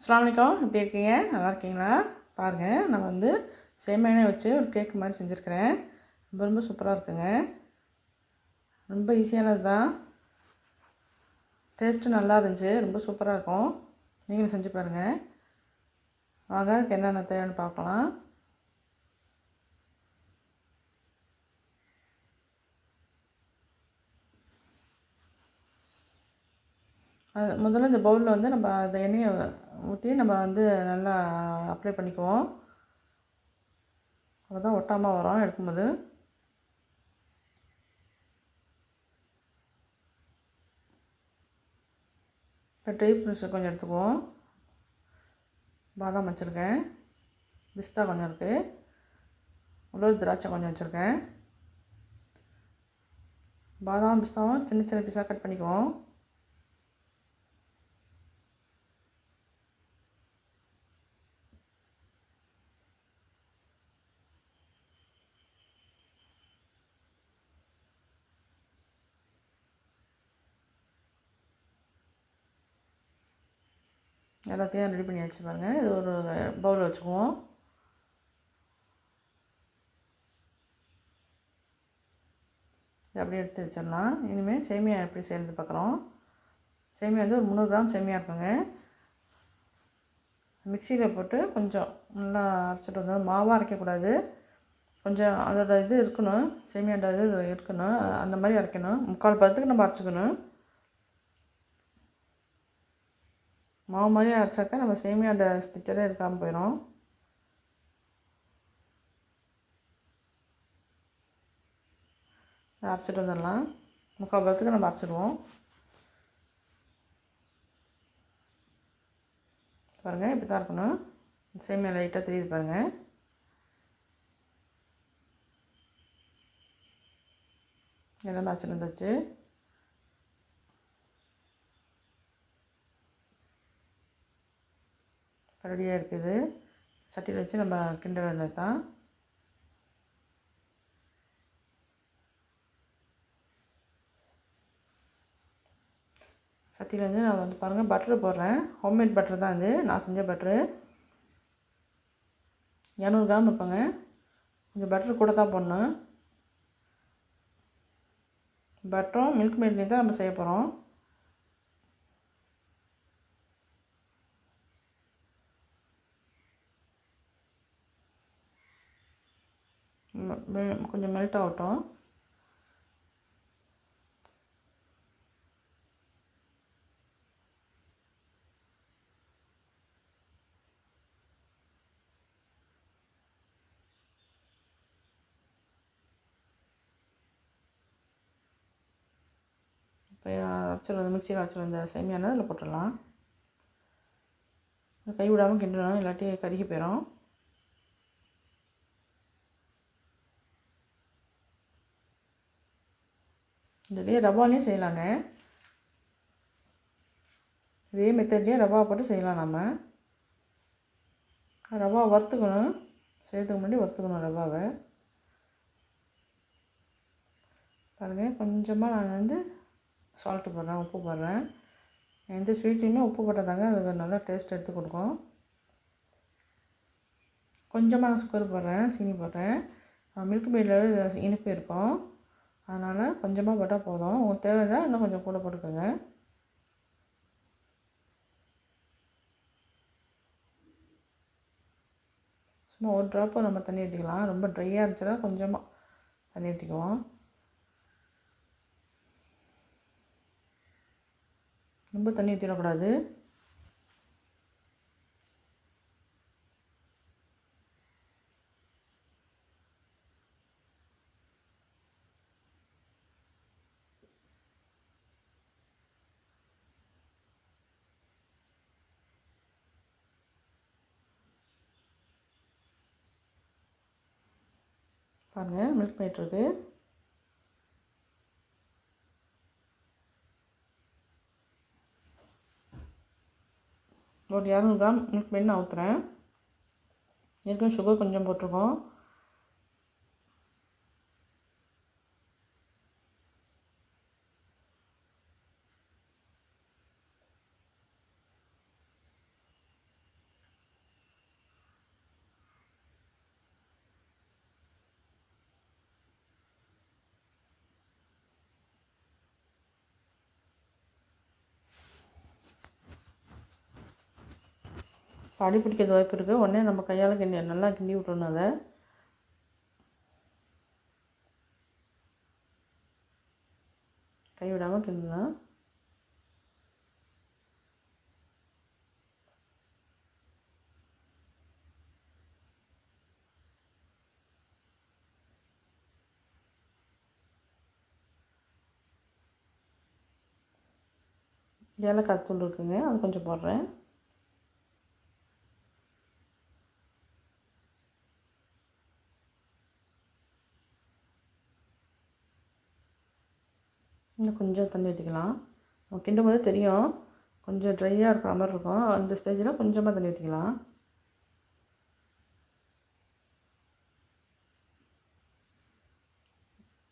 அஸ்ஸலாமு எப்படி இருக்கீங்க? நல்லா இருக்கீங்களா? பாருங்கள் நான் வந்து சேமியானே வச்சு ஒரு கேக் மாதிரி செஞ்சுருக்கிறேன். ரொம்ப ரொம்ப சூப்பராக இருக்குங்க. ரொம்ப ஈஸியானது தான் டேஸ்ட்டு நல்லா இருந்துச்சு. ரொம்ப சூப்பராக இருக்கும். நீங்களும் செஞ்சு பாருங்கள் வாங்க அதுக்கு என்னென்ன தேவைன்னு பார்க்கலாம். அது முதல்ல இந்த பவுலில் வந்து நம்ம அந்த எண்ணெயை ஊற்றி நம்ம வந்து நல்லா அப்ளை பண்ணிக்குவோம். அப்போ தான் ஒட்டாமல் வரும் எடுக்கும்போது. இப்போ ட்ரை ஃப்ரூட்ஸ் கொஞ்சம் எடுத்துக்குவோம். பாதாம் வச்சுருக்கேன். பிஸ்தா கொஞ்சம் இருக்குது உலர் திராட்சை கொஞ்சம் வச்சுருக்கேன். பாதாம் பிஸ்தாவும் சின்ன சின்ன பீஸாக கட் பண்ணிக்குவோம். எல்லாத்தையும் ரெடி பண்ணி வச்சு பாருங்கள் இது ஒரு பவுலில் வச்சுக்குவோம். இது அப்படியே எடுத்து வச்சிடலாம். இனிமேல் சேமியா எப்படி செய்கிறது பார்க்குறோம். சேமியா வந்து ஒரு முந்நூறு கிராம் சேமியா இருக்குங்க. மிக்சியில் போட்டு கொஞ்சம் நல்லா அரைச்சிட்டு வந்தோம் மாவாக அரைக்கக்கூடாது. கொஞ்சம் அதோட இது இருக்கணும். சேமியாண்ட இது இருக்கணும். அந்த மாதிரி அரைக்கணும். முக்கால் பதத்துக்கு நம்ம அரைச்சிக்கணும். மாவு மாதிரி அரைச்சாக்கா நம்ம சேமியாண்ட ஸ்டிச்சரே இருக்காமல் போயிடும் அரைச்சிட்டு வந்துடலாம். முக்கால் பழத்துக்கு நம்ம அரைச்சிடுவோம். பாருங்கள் இப்படி தான் இருக்கணும். சேமியா லைட்டாக தெரியுது பாருங்கள் எல்லாம் அரைச்சிட்டு வந்தாச்சு ரெடியாக இருக்குது. சட்டியில் வச்சு நம்ம கிண்ட வேண்டியது தான். சட்டியில் வந்து நான் வந்து பாருங்கள் பட்டர் போடுறேன். ஹோம்மேட் பட்டர் தான் இது. நான் செஞ்ச பட்டரு இரநூறு கிராம் இருப்பாங்க கொஞ்சம் பட்டர் கூட தான் போடணும். பட்டரும் மில்க் மேட்லேயும் தான் நம்ம செய்ய போகிறோம் கொஞ்சம் மெல்ட் ஆகட்டும். இப்போ அரைச்சல் வந்து மிக்சியில் அரைச்சிட்டு இந்த சேமியானது அதில் போட்டுடலாம். கை விடாமல் கிண்டணும் இல்லாட்டி கருகி போயிடும் இதுலேயே ரவாலையும் செய்யலாங்க. இதே மெத்தட்லேயே ரவா போட்டு செய்யலாம் நம்ம ரவா வறுத்துக்கணும். செய்யறதுக்கு முன்னாடி வறுத்துக்கணும் ரவாவை. பாருங்கள் கொஞ்சமாக நான் வந்து சால்ட்டு போடுறேன் உப்பு போடுறேன். எந்த ஸ்வீட்லேயுமே உப்பு போட்டதாங்க அது நல்லா டேஸ்ட் எடுத்து கொடுக்கும். கொஞ்சமாக நான் சுகர் போடுறேன் சீனி போடுறேன். மில்க் மேடில் இனிப்பு இருக்கும். அதனால் கொஞ்சமாக போட்டால் போதும். உங்களுக்கு தேவைதான் இன்னும் கொஞ்சம் கூட போட்டுக்கோங்க. சும்மா ஒரு ட்ராப்பு நம்ம தண்ணி ஊற்றிக்கலாம் ரொம்ப ட்ரையாக இருந்துச்சுன்னா கொஞ்சமாக தண்ணி ஊற்றிக்குவோம் ரொம்ப தண்ணி ஊற்றிடக்கூடாது பாருங்கள் மில்க் மேட் ஒரு இரநூறு கிராம் மில்க் மெயின் நான் ஊற்றுறேன் ஏற்கனவே சுகர் கொஞ்சம் போட்டிருக்கோம். அடி பிடிக்கிறது வாய்ப்பு இருக்குது உடனே நம்ம கையால் கிண்டி நல்லா கிண்டி விட்டுறணும் அதை. கைவிடாமல் கிண்டலாம். ஏலக்காய் தூள் இருக்குங்க. அது கொஞ்சம் போடுறேன். இன்னும் கொஞ்சம் தண்ணி ஊற்றிக்கலாம் நம்ம கிண்டும் போது தெரியும். கொஞ்சம் ட்ரையாக இருக்கிற மாதிரி இருக்கும். அந்த ஸ்டேஜில் கொஞ்சமாக தண்ணி ஊற்றிக்கலாம்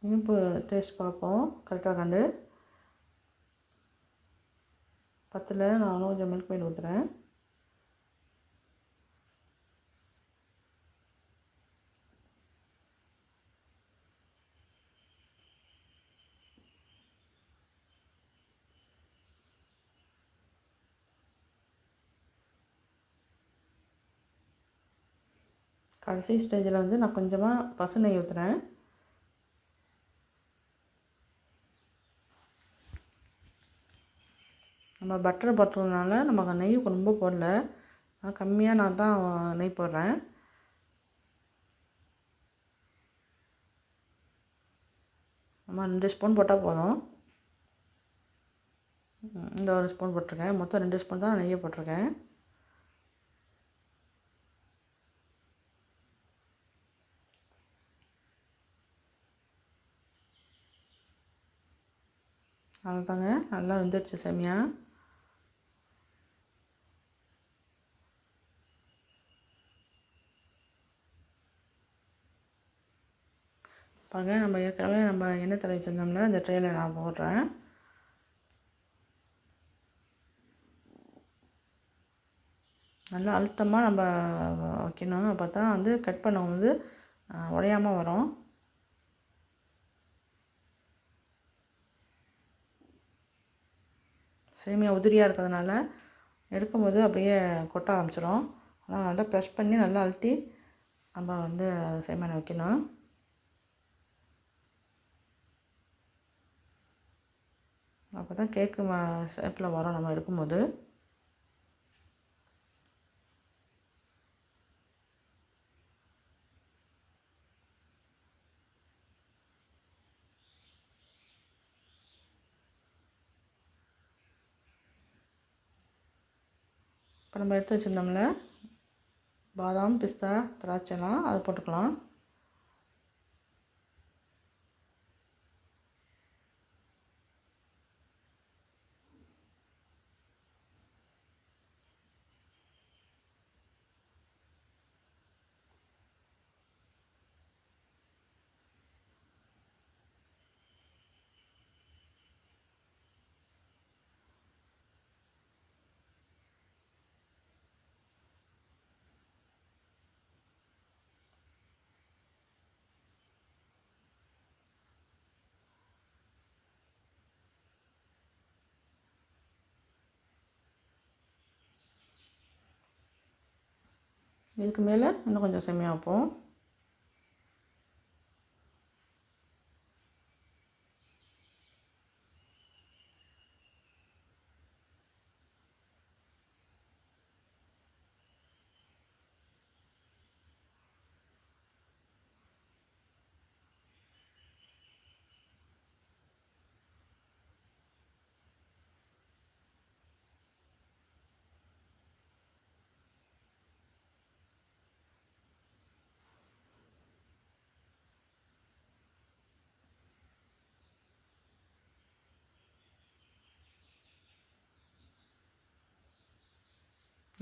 இனிப்பு டேஸ்ட் பார்ப்போம். கரெக்டாக கண்டு. பத்தில் நான் கொஞ்சம் மில்க் மேட் ஊற்றுறேன் கடைசி ஸ்டேஜில் வந்து நான் கொஞ்சமாக பசு நெய் ஊற்றுறேன் நம்ம பட்டர் போட்டதுனால நமக்கு நெய் ரொம்ப போடல. கம்மியாக நான் தான் நெய் போடுறேன். நம்ம ரெண்டு ஸ்பூன் போட்டால் போதும். இந்த ஒரு ஸ்பூன் போட்டிருக்கேன். மொத்தம் ரெண்டு ஸ்பூன் தான் நெய்யை போட்டிருக்கேன். அவ்வளோதாங்க நல்லா வெந்துருச்சு செம்மையா. பாருங்க நம்ம ஏற்கனவே நம்ம எண்ணெய் தலை வச்சுருந்தோம்ல இந்த ட்ரெயில நான் போடுறேன். நல்லா அழுத்தமாக நம்ம வைக்கணும். அப்போ தான் வந்து கட் பண்ணும்போது உடையாமல் வரும். சேமியா உதிரியாக இருக்கிறதுனால எடுக்கும்போது அப்படியே கொட்ட ஆரம்பிச்சிடும் அதனால் நல்லா ப்ரெஷ் பண்ணி நல்லா அழுத்தி நம்ம வந்து சேமியான வைக்கணும் அப்போ தான் கேக்கு ஷேப்பில் வரும் நம்ம எடுக்கும்போது. இப்போ நம்ம எடுத்து வச்சுருந்தோம்ல பாதாம் பிஸ்தா திராட்சைலாம் அது போட்டுக்கலாம். இதுக்கு மேலே இன்னும் கொஞ்சம் செம்மையாக வைப்போம்.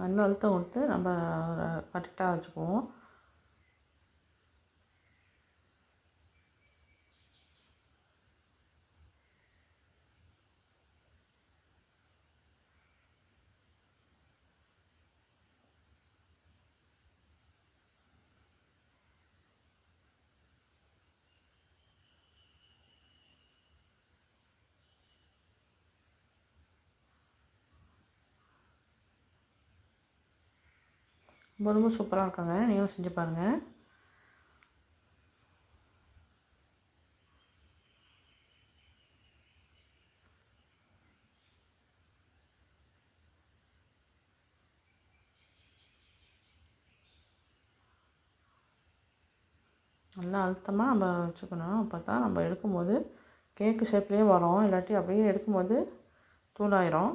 மண் அழுத்தம் கொடுத்து நம்ம கரெக்டாக வச்சுக்குவோம். ரொம்ப ரொம்ப சூப்பராக இருக்காங்க. நீங்களும் செஞ்சு பாருங்கள் நல்லா அழுத்தமாக நம்ம வச்சுக்கணும். அப்போ தான் நம்ம எடுக்கும்போது கேக்கு ஷேப்லேயே வரும். இல்லாட்டி அப்படியே எடுக்கும்போது தூளாயிரும்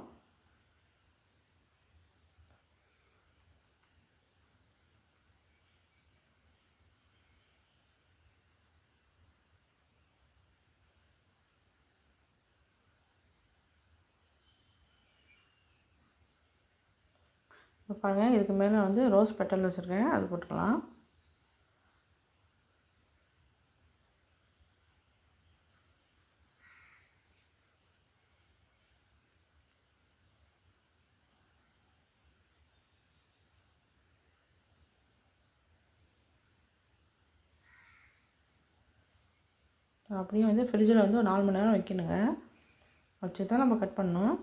இப்போ பாருங்கள் இதுக்கு மேலே வந்து ரோஸ் பெட்டல் வச்சுருக்கேன். அது போட்டுக்கலாம். அப்படியே வந்து ஃப்ரிட்ஜில் வந்து ஒரு நாலு மணி நேரம் வைக்கணுங்க. வச்சு தான் நம்ம கட் பண்ணணும்.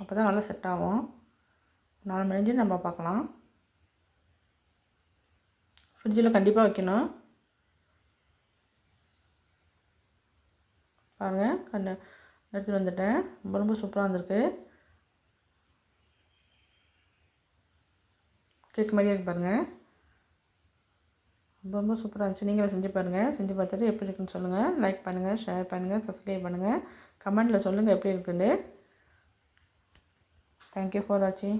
அப்போ தான் நல்லா செட் ஆகும். நாலு மணிஞ்சு நம்ம பார்க்கலாம். ஃப்ரிட்ஜில் கண்டிப்பாக வைக்கணும். பாருங்கள் கண்ணு எடுத்துகிட்டு வந்துட்டேன். ரொம்ப ரொம்ப சூப்பராக வந்திருக்கு. கேக் மாதிரியே இருக்கு பாருங்கள் ரொம்ப ரொம்ப சூப்பராக இருந்துச்சு. நீங்களும் செஞ்சு பாருங்கள் செஞ்சு பார்த்துட்டு எப்படி இருக்குன்னு சொல்லுங்கள் லைக் பண்ணுங்கள் ஷேர் பண்ணுங்கள் சப்ஸ்கிரைப் பண்ணுங்கள் கமெண்ட்டில் சொல்லுங்கள் எப்படி இருக்குன்னு. தேங்க்யூ ஃபார் வாட்சிங்